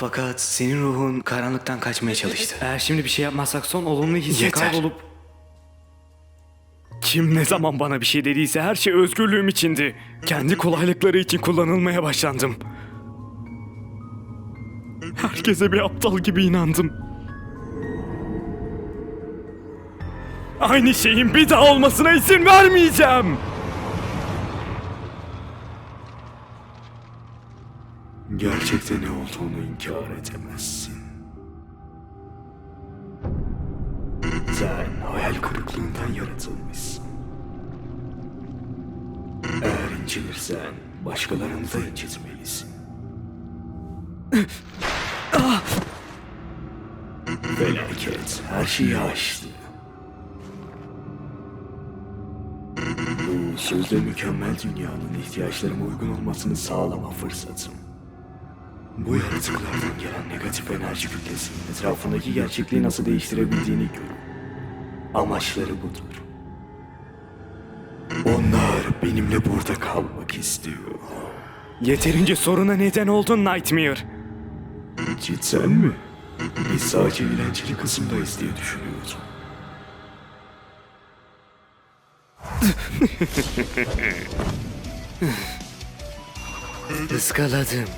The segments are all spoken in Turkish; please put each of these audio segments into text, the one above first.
Fakat senin ruhun karanlıktan kaçmaya çalıştı. Eğer şimdi bir şey yapmazsak son olumlu hisse Yeter. kaybolup... Kim ne zaman bana bir şey dediyse her şey özgürlüğüm içindi. Kendi kolaylıkları için kullanılmaya başlandım. Herkese bir aptal gibi inandım. Aynı şeyin bir daha olmasına izin vermeyeceğim. Gerçekte ne olduğunu inkar edemezsin. Sen hayal kırıklığından yaratılmışsın. Eğer incinirsen başkalarını da incitmelisin. Felaket her şeyi aştı. Bu sözde mükemmel dünyanın ihtiyaçlarıma uygun olmasını sağlama fırsatım. Bu yaratıklardan gelen negatif enerji kütlesinin etrafındaki gerçekliği nasıl değiştirebildiğini görün. Amaçları budur. Onlar benimle burada kalmak istiyor. Yeterince soruna neden oldun Nightmare. Cidden mi? Biz sadece eğlenceli kısımdayız diye düşünüyordum. Iskaladım.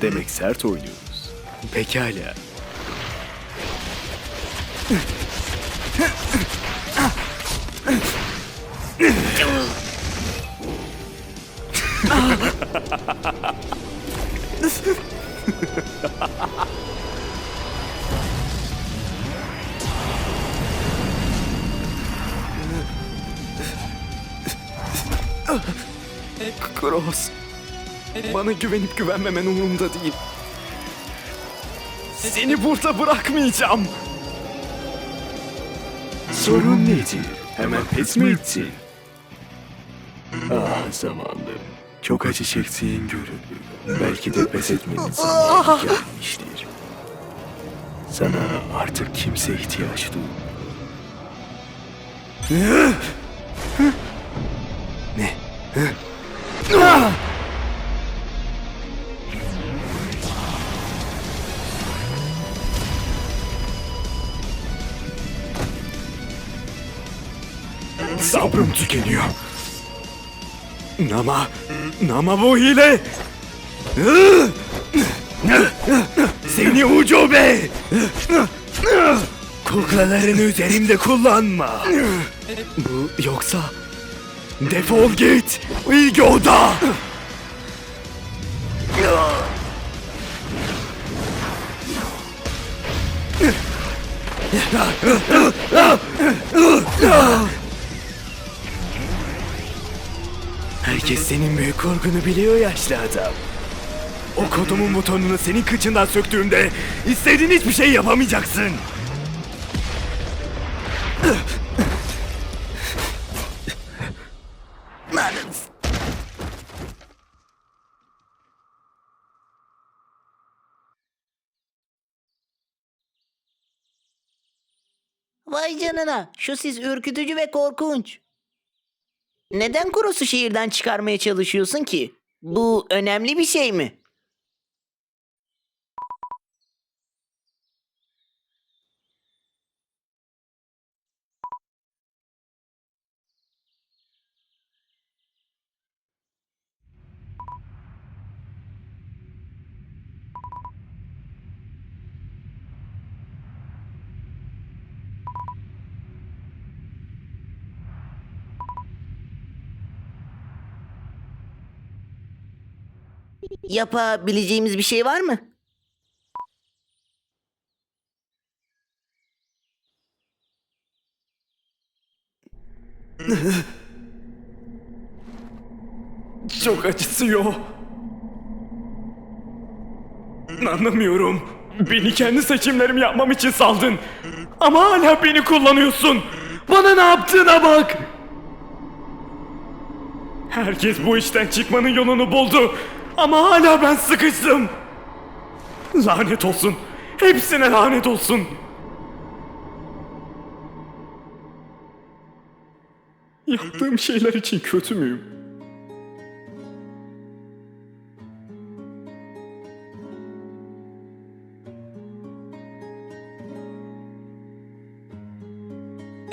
Demek sert oynuyoruz. Pekala. Cross. Bana güvenip güvenmemen umurumda değil. Seni burada bırakmayacağım. Sorun nedir? Hemen pes mi ettin? Ah zamanlı. Çok acı çektiğin görünüyor. Belki de pes etmenin zamanı gelmiştir. Sana artık kimse ihtiyaç duymuyor. Ne? Sabrım tükeniyor. Nama, Nama bu hile. Seni ucube. Kuklalarını üzerimde kullanma. Bu yoksa defol git. İlgi oda. Herkes senin büyük korkunu biliyor yaşlı adam. O kodumun butonunu senin kıçından söktüğümde istediğin hiçbir şey yapamayacaksın. Vay canına, şu siz ürkütücü ve korkunç. Neden Kuros'u şehirden çıkarmaya çalışıyorsun ki? Bu önemli bir şey mi? Yapabileceğimiz bir şey var mı? Çok acıtıyor. Anlamıyorum. Beni kendi seçimlerimi yapmam için saldın. Ama hala beni kullanıyorsun. Bana ne yaptığına bak. Herkes bu işten çıkmanın yolunu buldu. Ama hala ben sıkıştım. Lanet olsun. Hepsine lanet olsun. Yaptığım şeyler için kötü müyüm?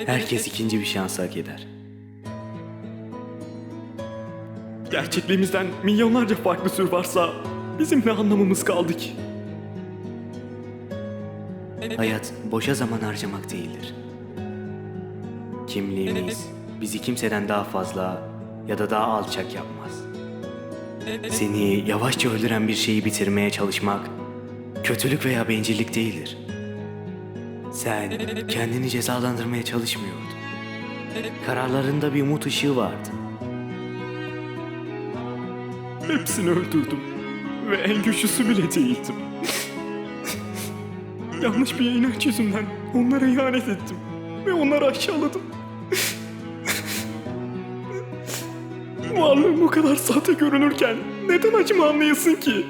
Herkes ikinci bir şans hak eder. Gerçekliğimizden milyonlarca farklı tür varsa bizim ne anlamımız kaldı ki? Hayat boşa zaman harcamak değildir. Kimliğimiz bizi kimseden daha fazla ya da daha alçak yapmaz. Seni yavaşça öldüren bir şeyi bitirmeye çalışmak kötülük veya bencillik değildir. Sen kendini cezalandırmaya çalışmıyordun. Kararlarında bir umut ışığı vardı. Hepsini öldürdüm. Ve en güçlüsü bile değildim. Yanlış bir inanç yüzünden onlara ihanet ettim. Ve onları aşağıladım. Varlığım bu kadar sahte görünürken neden acımı anlayasın ki?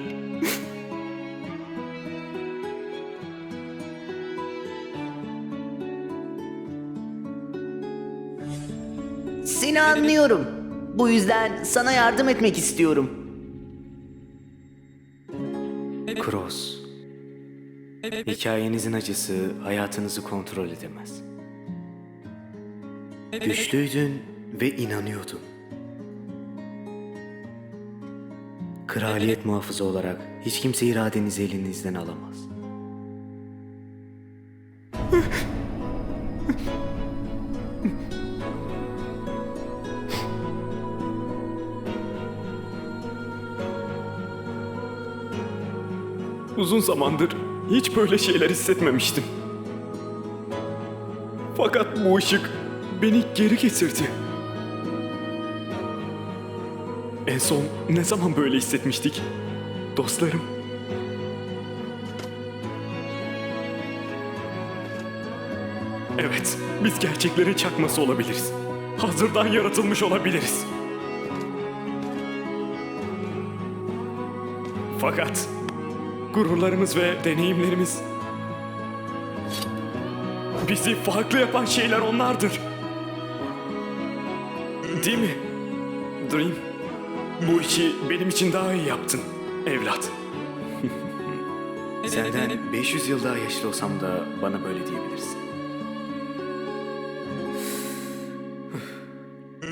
Seni anlıyorum. Bu yüzden sana yardım etmek istiyorum. Cross. Hikayenizin acısı hayatınızı kontrol edemez. Güçlüydün ve inanıyordun. Kraliyet muhafızı olarak hiç kimse iradenizi elinizden alamaz. Uzun zamandır hiç böyle şeyler hissetmemiştim. Fakat bu ışık beni geri getirdi. En son ne zaman böyle hissetmiştik? Dostlarım. Evet, biz gerçeklerin çakması olabiliriz. Hazırdan yaratılmış olabiliriz. Fakat gururlarımız ve deneyimlerimiz bizi farklı yapan şeyler onlardır. Değil mi? Dream, bu işi benim için daha iyi yaptın evlat. Senden 500 yıl daha yaşlı olsam da bana böyle diyebilirsin.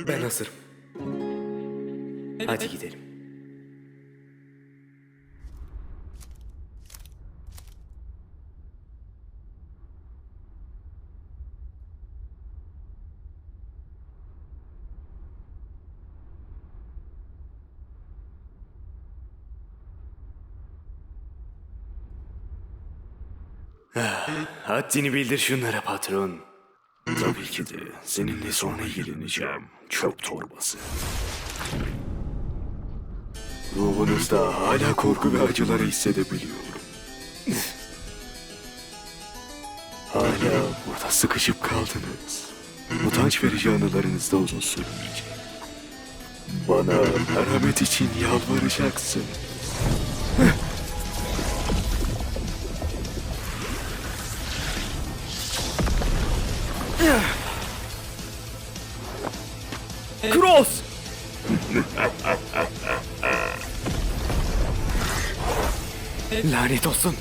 Ben hazırım. Hadi gidelim. Haddini bildir şunlara patron. Tabii ki de seninle sonra ilgileneceğim. Çöp torbası. Ruhunuzda hala korku ve acıları hissedebiliyorum. hala burada sıkışıp kaldınız. Utanç verici anılarınız da uzun sürmeyecek. Bana merhamet için yalvaracaksın. Cross! Lanet olsun.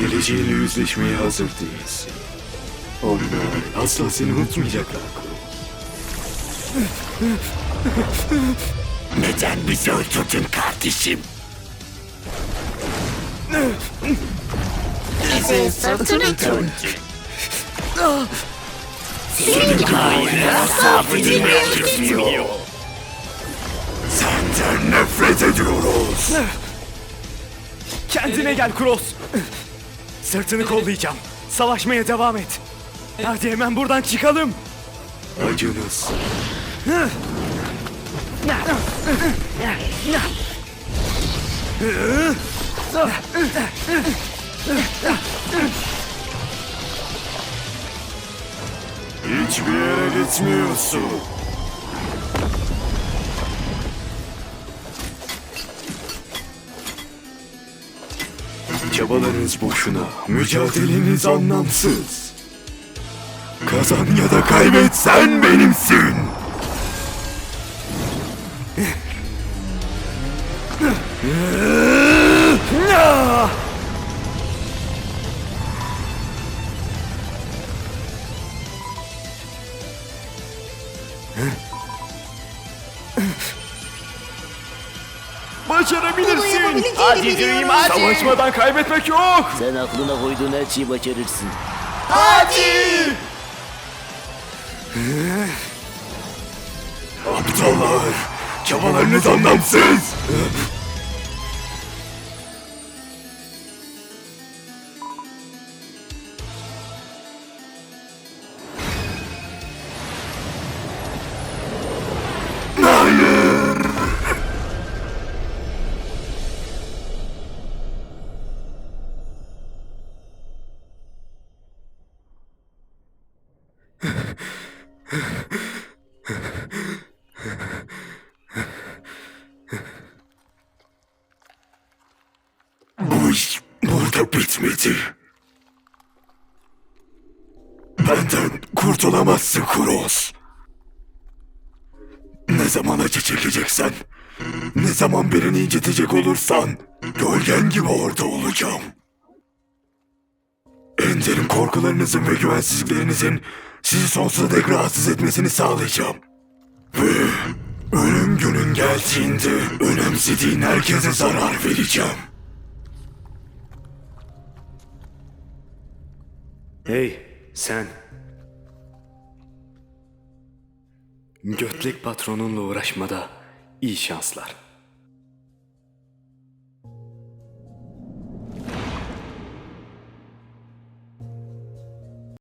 Geleceğiyle yüzleşmeye hazır değilsin. Onlar asla seni unutmayacaklar. Neden bizi öldürdün kardeşim? Bize sırtını döndü. Senin haline affedilmiyor. Senden nefret ediyoruz. Kendine gel Cross. Sırtını kollayacağım. Savaşmaya devam et. Hadi hemen buradan çıkalım. Acınız hiçbir yere gitmiyorsun. Çabalarınız boşuna, mücadeleniz anlamsız. Kazan ya da kaybet sen benimsin. Başarabilirsin. yapabileceğini biliyorum. Savaşmadan kaybetmek yok. Sen aklına koyduğun her şeyi başarırsın. Aptallar! Çabalarınız anlamsız! Bu iş burada bitmedi. Benden kurtulamazsın Kuros. Ne zaman acı çekeceksen, ne zaman birini incitecek olursan, gölgen gibi orada olacağım. En derin korkularınızın ve güvensizliklerinizin sizi sonsuza dek rahatsız etmesini sağlayacağım. Ve ölüm günün geldiğinde önemsediğin herkese zarar vereceğim. Hey sen. Götlek patronunla uğraşmada iyi şanslar.